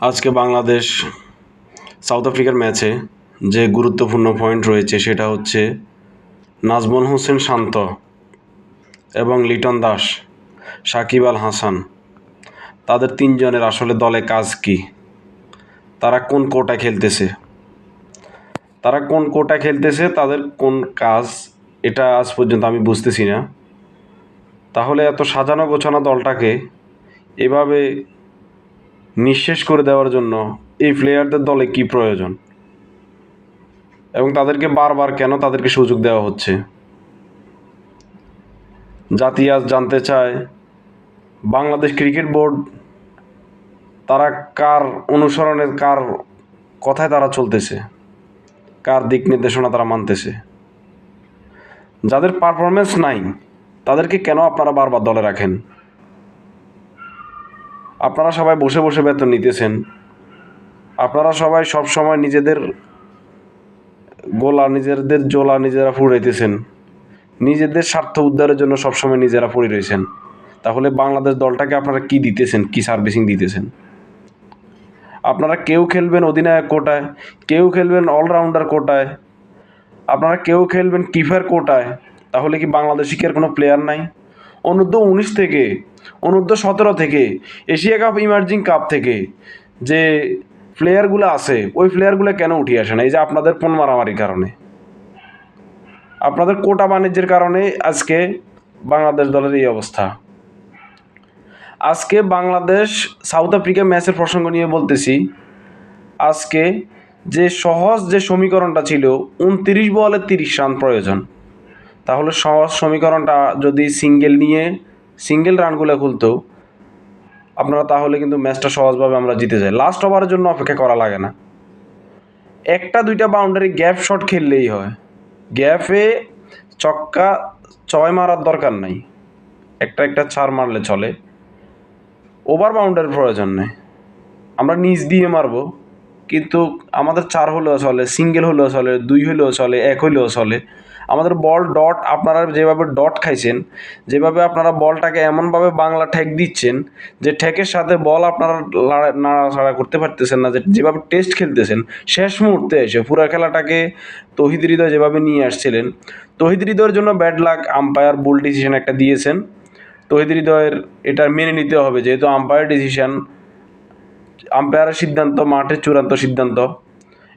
আজকে বাংলাদেশ সাউথ আফ্রিকার ম্যাচে যে গুরুত্বপূর্ণ পয়েন্ট রয়েছে সেটা হচ্ছে নাজমুল হোসেন শান্ত এবং লিটন দাস, সাকিব আল হাসান। তাদের তিনজনের আসলে দলে কাজ কি? তারা কোন কোটায় খেলতেছে? তারা কোন কোটায় খেলতেছে, তাদের কোন কাজ, এটা আজ পর্যন্ত আমি বুঝতেছি না। তাহলে এত সাজানো গোছানো দলটাকে এভাবে নিঃশেষ করে দেওয়ার জন্য এই প্লেয়ারদের দলে কি প্রয়োজন? এবং তাদেরকে বারবার কেন তাদেরকে সুযোগ দেওয়া হচ্ছে? জাতি আজ জানতে চায়, বাংলাদেশ ক্রিকেট বোর্ড তারা কার অনুসরণের, কার কথায় তারা চলতেছে? কার দিক নির্দেশনা তারা মানতেছে? যাদের পারফরমেন্স নাই, তাদেরকে কেন আপনারা বারবার দলে রাখেন? আপনারা সবাই বসে বসে বেতন নিতেছেন। আপনারা সবাই সব সময় নিজেদের গোলা, নিজেদের জোলা নিজেরা ফুড়াইতেছেন নিজেদের স্বার্থ উদ্ধারের জন্য সবসময় নিজেরা পড়ে রয়েছেন তাহলে বাংলাদেশ দলটাকে আপনারা কি দিতেছেন? কি সার্ভিসিং দিতেছেন? আপনারা কেউ খেলবেন অধিনায়ক কোটায়, কেউ খেলবেন অলরাউন্ডার কোটায়, আপনারা কেউ খেলবেন কিফার কোটায়, তাহলে কি বাংলাদেশি কি আর কোনো প্লেয়ার নাই? অনূর্ধ্ব উনিশ থেকে, অনূর্ধ্ব সতেরো থেকে, এশিয়া কাপ ইমার্জিং কাপ থেকে যে প্লেয়ারগুলো আছে, ওই প্লেয়ারগুলো কেন উঠে আসে না? এই যে আপনাদের পণ মারামারির কারণে। আপনাদের কোটা বাণিজ্যের কারণে আজকে বাংলাদেশ দলের এই অবস্থা। আজকে বাংলাদেশ সাউথ আফ্রিকা ম্যাচের প্রসঙ্গ নিয়ে বলতেছি, আজকে যে সহজ যে সমীকরণটা ছিল, উনত্রিশ বলে তিরিশ রান প্রয়োজন। তাহলে সহজ সমীকরণটা যদি সিঙ্গেল নিয়ে সিঙ্গেল রানগুলো খুলতো, আপনারা তাহলে কিন্তু ম্যাচটা সহজভাবে আমরা জিতে যাই। লাস্ট ওভারের জন্য অপেক্ষা করা লাগে না। একটা দুইটা বাউন্ডারি গ্যাপ শট খেললেই হয়। গ্যাপে চক্কা ছয় মারার দরকার নাই। একটা একটা ছাড় মারলে চলে। ওভার বাউন্ডারির প্রয়োজন নেই। আমরা নিচ দিয়ে মারবো, কিন্তু আমাদের চার হলেও চলে সিঙ্গেল হলেও চলে, দুই হলেও চলে, এক হলেও চলে। আমাদের বল ডট আপনারা যেভাবে ডট খাইছেন, যেভাবে আপনারা বলটাকে এমনভাবে বাংলা ঠেক দিচ্ছেন যে ঠেকের সাথে বল আপনারা নাড়াচাড়া করতে পারতেছেন না, যে যেভাবে টেস্ট খেলতেছেন, শেষ মুহূর্তে এসে পুরো খেলাটাকে তহিদ হৃদয় যেভাবে নিয়ে আসছিলেন, তহিদ হৃদয়ের জন্য bad luck umpire bull decision একটা দিয়েছেন। তহিদ হৃদয়ের এটা মেনে নিতে হবে, যেহেতু আম্পায়ার ডিসিশন আম্পায়ারের সিদ্ধান্ত, মাঠের চূড়ান্ত সিদ্ধান্ত,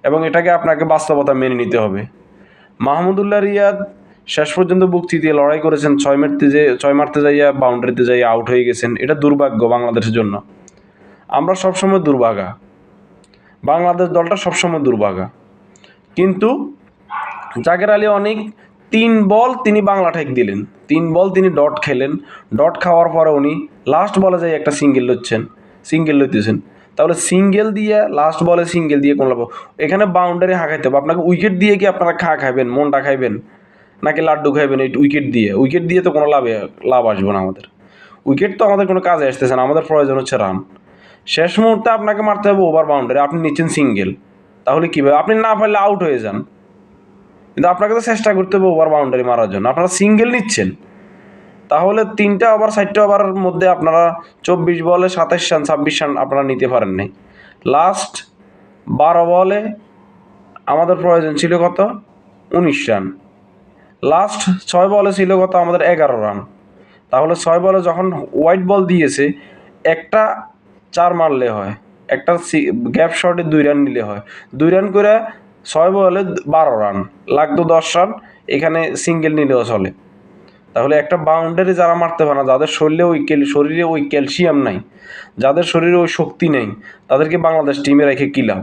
এবং এটাকে আপনাকে বাস্তবতা মেনে নিতে হবে। মাহমুদুল্লাহ রিয়াদ শেষ পর্যন্ত বুকচি দিয়ে লড়াই করেছেন, ছয় মারতে যে, ছয় মারতে যাইয়া বাউন্ডারিতে যাইয়া আউট হয়ে গেছেন, এটা দুর্ভাগ্য বাংলাদেশের জন্য। আমরা সবসময় দুর্ভাগা। বাংলাদেশ দলটা সবসময় দুর্ভাগা। কিন্তু জাকের আলী অনেক তিন বল তিনি বাংলা ঠেক দিলেন। তিন বল তিনি ডট খেলেন। ডট খাওয়ার পরে উনি লাস্ট বলে যাই একটা সিঙ্গেল লচ্ছেন সিঙ্গেল লইতেছেন। তাহলে সিঙ্গেল দিয়ে লাস্ট বলে সিঙ্গেল দিয়ে কোন লাভ? এখানে বাউন্ডারি হাঁকাইতে হবে। আপনাকে উইকেট দিয়ে কি আপনারা খা খাইবেন, মনটা খাইবেন? নাকি লাড্ডু খাইবেন এই উইকেট দিয়ে? উইকেট দিয়ে তো কোনো লাভে, লাভ আসবে না আমাদের। উইকেট তো আমাদের কোনো কাজে আসতেছে না, আমাদের প্রয়োজন হচ্ছে রান শেষ মুহূর্তে আপনাকে মারতে হবে ওভার বাউন্ডারি আপনি নিচ্ছেন সিঙ্গেল তাহলে কীভাবে আপনি না পারলে আউট হয়ে যান। কিন্তু আপনাকে তো চেষ্টা করতে হবে ওভার বাউন্ডারি মারার জন্য। আপনারা সিঙ্গেল নিচ্ছেন। তাহলে তিনটা ওভার, চারটে ওভারের মধ্যে আপনারা চব্বিশ বলে সাতাশ রান, ছাব্বিশ রান আপনারা নিতে পারেন নাই লাস্ট বারো বলে আমাদের প্রয়োজন ছিল কত? উনিশ রান। লাস্ট ছয় বলে ছিল কত? আমাদের এগারো রান। তাহলে ছয় বলে যখন হোয়াইট বল দিয়েছে, একটা চার মারলে হয়, একটা গ্যাপ শটে দুই রান নিলে হয়। দুই রান করে ছয় বলে বারো রান। লাগতো দশ রান, এখানে সিঙ্গেল নিলেও চলে। তাহলে একটা বাউন্ডারি যারা মারতে পারে না, যাদের শরীরে ওই শরীরে ওই ক্যালসিয়াম নাই, যাদের শরীরে ওই শক্তি নেই, তাদেরকে বাংলাদেশ টিমে রেখে কী লাভ?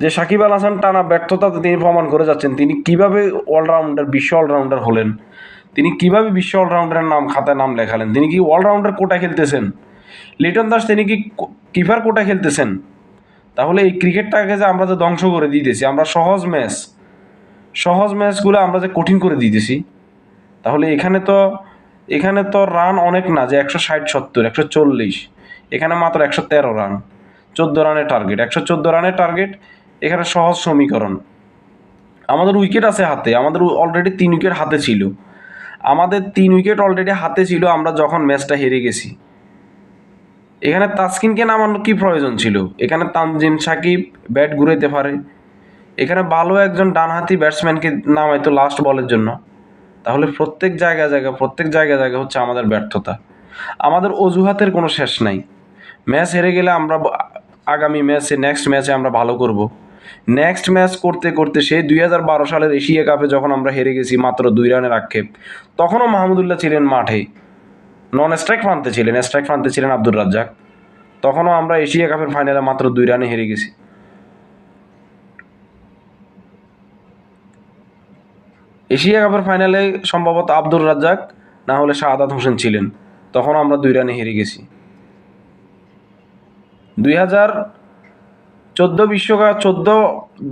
যে সাকিব আল হাসান টানা ব্যর্থতাতে তিনি প্রমাণ করে যাচ্ছেন, তিনি কীভাবে অলরাউন্ডার বিশ্ব অলরাউন্ডার হলেন, তিনি কীভাবে বিশ্ব অলরাউন্ডারের নাম খাতায় নাম লেখালেন, তিনি কি অলরাউন্ডার কোটা খেলতেছেন? লিটন দাস, তিনি কি কিপার কোটা খেলতেছেন? তাহলে এই ক্রিকেটটাকে যে আমরা যে ধ্বংস করে দিতেছি, আমরা সহজ ম্যাচ সহজ ম্যাচগুলো আমরা যে কঠিন করে দিতেছি তাহলে এখানে তো এখানে তো রান অনেক না, যে একশো ষাট সত্তর, একশো চল্লিশ। এখানে মাত্র একশো তেরো রান চোদ্দ রানের টার্গেট একশো চোদ্দ রানের টার্গেট এখানে সহজ সমীকরণ। আমাদের উইকেট আছে হাতে, আমাদের অলরেডি তিন উইকেট হাতে ছিল। আমাদের তিন উইকেট অলরেডি হাতে ছিল, আমরা যখন ম্যাচটা হেরে গেছি। এখানে তাসকিনকে নামানোর কি প্রয়োজন ছিল? এখানে তানজিম সাকিব ব্যাট ঘুরাইতে পারে। এখানে ভালো একজন ডানহাতি ব্যাটসম্যানকে নামাইতো লাস্ট বলের জন্য। তাহলে প্রত্যেক জায়গায় জায়গায় প্রত্যেক জায়গায় জায়গায় হচ্ছে আমাদের ব্যর্থতা। আমাদের অজুহাতের কোনো শেষ নাই। ম্যাচ হেরে গেলে আমরা আগামী ম্যাচে নেক্সট ম্যাচে আমরা ভালো করব। নেক্সট ম্যাচ করতে করতে সেই দুই হাজার বারো সালের এশিয়া কাপে যখন আমরা হেরে গেছি মাত্র দুই রানের আক্ষেপ, তখনও মাহমুদুল্লাহ ছিলেন মাঠে। নন স্ট্রাইক প্রান্তে ছিলেন স্ট্রাইক প্রান্তে ছিলেন আব্দুর রাজ্জাক। তখনও আমরা এশিয়া কাপের ফাইনালে মাত্র দুই রানে হেরে গেছি। এশিয়া কাপের ফাইনালে সম্ভবত আব্দুর রাজ্জাক, না হলে শাহাদাত হোসেন ছিলেন। তখন আমরা দুই রানে হেরে গেছি। দুই হাজার চোদ্দ বিশ্বকাপ, চোদ্দ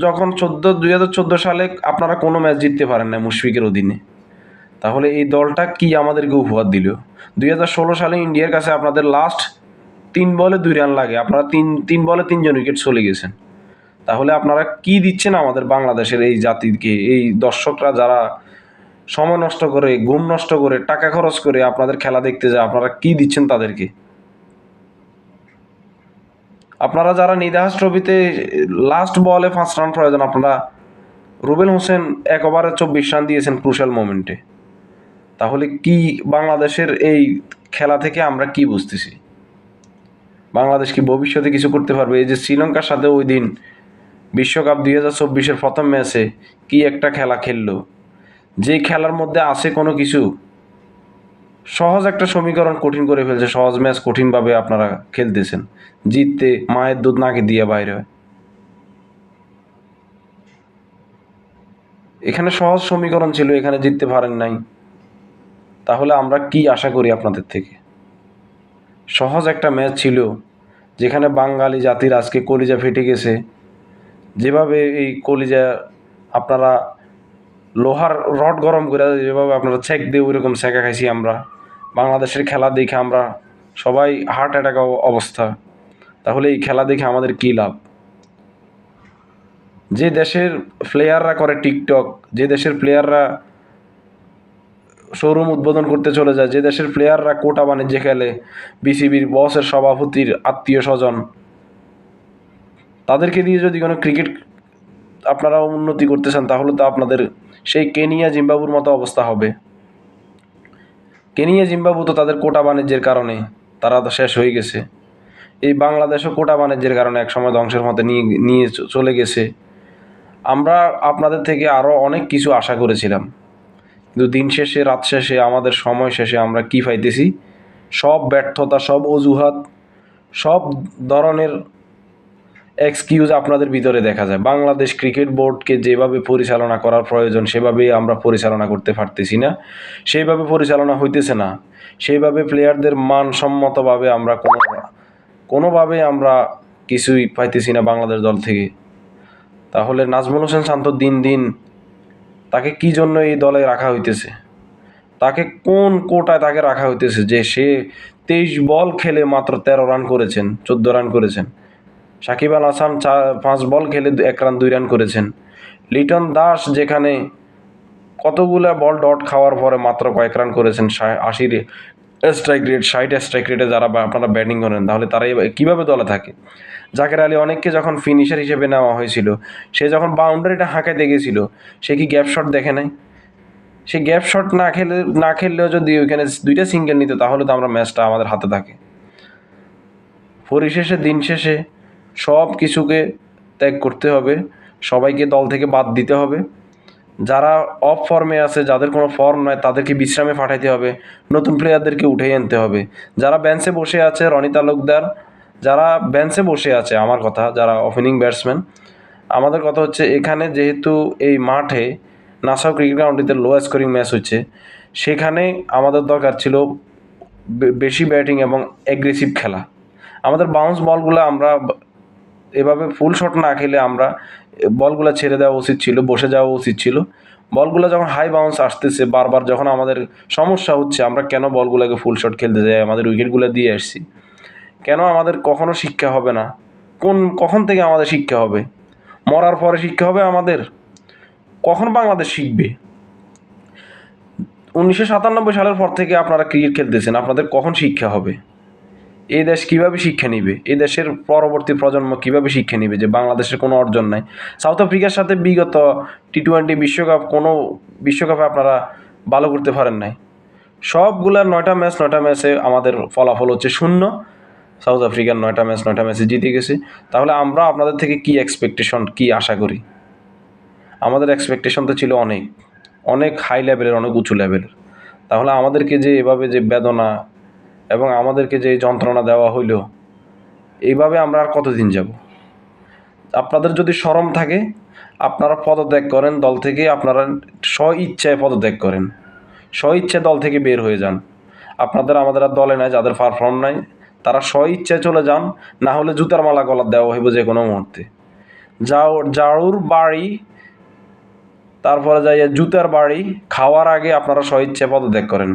যখন চোদ্দ, দুই হাজার চোদ্দ সালে আপনারা কোনো ম্যাচ জিততে পারেন না মুশফিকের অধীনে। তাহলে এই দলটা কি আমাদেরকে উপহার দিল? দুই হাজার ষোলো সালে ইন্ডিয়ার কাছে আপনাদের লাস্ট তিন বলে দুই রান লাগে। আপনারা তিন তিন বলে তিনজন উইকেট চলে গেছেন। তাহলে আপনারা কি দিচ্ছেন আমাদের বাংলাদেশের এই জাতিকে? এই দর্শকরা যারা সময় নষ্ট করে, ঘুম নষ্ট করে, টাকা খরচ করে আপনাদের খেলা দেখতে যায়, আপনারা কি দিচ্ছেন তাদেরকে? আপনারা যারা নিদাহাস ট্রফিতে লাস্ট বলে পাঁচ রান প্রয়োজন, আপনারা রুবেল হোসেন এক ওভারে চব্বিশ রান দিয়েছেন ক্রুশাল মোমেন্টে তাহলে কি বাংলাদেশের এই খেলা থেকে আমরা কি বুঝতেছি? বাংলাদেশ কি ভবিষ্যতে কিছু করতে পারবে? এই যে শ্রীলঙ্কার সাথে ওই দিন বিশ্বকাপ দুই হাজার চব্বিশের প্রথম ম্যাচে কি একটা খেলা খেললো? যে খেলার মধ্যে আছে কোনো কিছু? সহজ একটা সমীকরণ কঠিন করে ফেলছে, সহজ ম্যাচ কঠিনভাবে আপনারা খেলতেছেন। জিততে মায়ের দুধ নাকি দিয়ে বাইরে হয়। এখানে সহজ সমীকরণ ছিল, এখানে জিততে পারেন নাই। তাহলে আমরা কি আশা করি আপনাদের থেকে? সহজ একটা ম্যাচ ছিল, যেখানে বাঙালি জাতির আজকে কলিজা ফেটে গেছে যেভাবে এই কলিজা আপনারা লোহার রড গরম করে যেভাবে আপনারা চেক দিয়ে ওইরকম ছেঁকা খাইছি আমরা, বাংলাদেশের খেলা দেখে আমরা সবাই হার্ট অ্যাটাক অবস্থা। তাহলে এই খেলা দেখে আমাদের কী লাভ? যে দেশের প্লেয়াররা করে টিকটক যে দেশের প্লেয়াররা শোরুম উদ্বোধন করতে চলে যায়, যে দেশের প্লেয়াররা কোটা বাণিজ্যে খেলে বিসিবির বসের সভাপতির আত্মীয় স্বজন তাদেরকে দিয়ে যদি কোনো ক্রিকেট আপনারা উন্নতি করতে চান, তাহলে তো আপনাদের সেই কেনিয়া জিম্বাবুর মতো অবস্থা হবে। কেনিয়া জিম্বাবু তো তাদের কোটা বাণিজ্যের কারণে তারা তো শেষ হয়ে গেছে। এই বাংলাদেশও কোটা বাণিজ্যের কারণে একসময় ধ্বংসের মধ্যে নিয়ে নিয়ে চলে গেছে। আমরা আপনাদের থেকে আরও অনেক কিছু আশা করেছিলাম। কিন্তু দিন শেষে, রাত শেষে, আমাদের সময় শেষে আমরা কি পাইতেছি? সব ব্যর্থতা, সব অজুহাত, সব ধরনের এক্সকিউজ আপনাদের ভিতরে দেখা যায়। বাংলাদেশ ক্রিকেট বোর্ডকে যেভাবে পরিচালনা করার প্রয়োজন, সেভাবেই আমরা পরিচালনা করতে পারতেছি না। সেইভাবে পরিচালনা হইতেছে না। সেইভাবে প্লেয়ারদের মানসম্মতভাবে আমরা কোনো কোনোভাবে আমরা কিছুই পাইতেছি না বাংলাদেশ দল থেকে। তাহলে নাজমুল হোসেন শান্ত দিন দিন তাকে কি জন্য এই দলে রাখা হইতেছে? তাকে কোন কোটায় তাকে রাখা হইতেছে যে সে তেইশ বল খেলে মাত্র তেরো রান করেছেন, চোদ্দ রান করেছেন? সাকিব আল হাসান পাঁচ বল খেলে এক রান, দুই রান করেছেন। লিটন দাস যেখানে কতগুলা বল ডট খাওয়ার পরে মাত্র কয়েক রান করেছেন আশির স্ট্রাইক রেট ষাট স্ট্রাইক রেটে যারা আপনারা ব্যাটিং করেন, তাহলে তারা কীভাবে দলে থাকে? জাকের আলী অনেককে যখন ফিনিশার হিসেবে নেওয়া হয়েছিল, সে যখন বাউন্ডারিটা হাঁকাতে গেছিল, সে কি গ্যাপ শট দেখে নাই? সে গ্যাপ শট না খেলে, না খেললেও যদি ওইখানে দুইটা সিঙ্গেল নিত, তাহলে তো আমরা ম্যাচটা আমাদের হাতে থাকে। পরিশেষে দিন শেষে সব কিছুকে ত্যাগ করতে হবে, সবাইকে দল থেকে বাদ দিতে হবে। যারা অফ ফর্মে আছে, যাদের কোনো ফর্ম নয় তাদেরকে বিশ্রামে পাঠাইতে হবে, নতুন প্লেয়ারদেরকে উঠেই আনতে হবে। যারা বেঞ্চে বসে আছে, রনি তালুকদার, যারা বেঞ্চে বসে আছে, আমার কথা, যারা ওপেনিং ব্যাটসম্যান আমাদের কথা হচ্ছে এখানে যেহেতু এই মাঠে নাসাও ক্রিকেট গ্রাউন্ডটিতে লো স্কোরিং ম্যাচ হচ্ছে, সেখানে আমাদের দরকার ছিল বেশি ব্যাটিং এবং অ্যাগ্রেসিভ খেলা। আমাদের বাউন্স বলগুলো আমরা এভাবে ফুল শট না খেলে আমরা, বলগুলো ছেড়ে দেওয়া উচিত ছিল, বসে যাওয়া উচিত ছিল। বলগুলো যখন হাই বাউন্স আসতেছে, বারবার যখন আমাদের সমস্যা হচ্ছে, আমরা কেন বলগুলোকে ফুল শট খেলতে যাই, আমাদের উইকেটগুলো দিয়ে আসছি? কেন আমাদের কখনো শিক্ষা হবে না? কোন, কখন থেকে আমাদের শিক্ষা হবে? মরার পরে শিক্ষা হবে আমাদের? কখন বাংলাদেশ শিখবে? উনিশশো সাতানব্বই সালের পর থেকে আপনারা ক্রিকেট খেলতেছেন, আপনাদের কখন শিক্ষা হবে? এই দেশ কীভাবে শিক্ষা নিবে? এই দেশের পরবর্তী প্রজন্ম কীভাবে শিক্ষা নিবে যে বাংলাদেশের কোনো অর্জন নাই? সাউথ আফ্রিকার সাথে বিগত টি টোয়েন্টি বিশ্বকাপ কোনো বিশ্বকাপে আপনারা ভালো করতে পারেন নাই। সবগুলার নয়টা ম্যাচ নয়টা ম্যাচে আমাদের ফলাফল হচ্ছে শূন্য। সাউথ আফ্রিকার নয়টা ম্যাচ নয়টা ম্যাচে জিতে গেছে। তাহলে আমরা আপনাদের থেকে কি এক্সপেকটেশন কি আশা করি? আমাদের এক্সপেকটেশন তো ছিল অনেক। অনেক হাই লেভেলের অনেক উঁচু লেভেলের তাহলে আমাদেরকে যে এভাবে যে বেদনা এবং আমাদেরকে যে যন্ত্রণা দেওয়া হইল, এইভাবে আমরা আর কতদিন যাব? আপনাদের যদি শরম থাকে, আপনারা পদত্যাগ করেন দল থেকে, আপনারা স্ব ইচ্ছায় পদত্যাগ করেন। স্ব ইচ্ছায় দল থেকে বের হয়ে যান। আপনাদের আমাদের আর দলে নাই, যাদের পারফর্ম নাই, তারা স্ব ইচ্ছায় চলে যান, না হলে জুতার মালা গলার দেওয়া হইব যে কোনো মুহূর্তে। যাও জাউর বাড়ি, তারপরে যাইয়া জুতার বাড়ি খাওয়ার আগে আপনারা স্ব ইচ্ছায় পদত্যাগ করেন।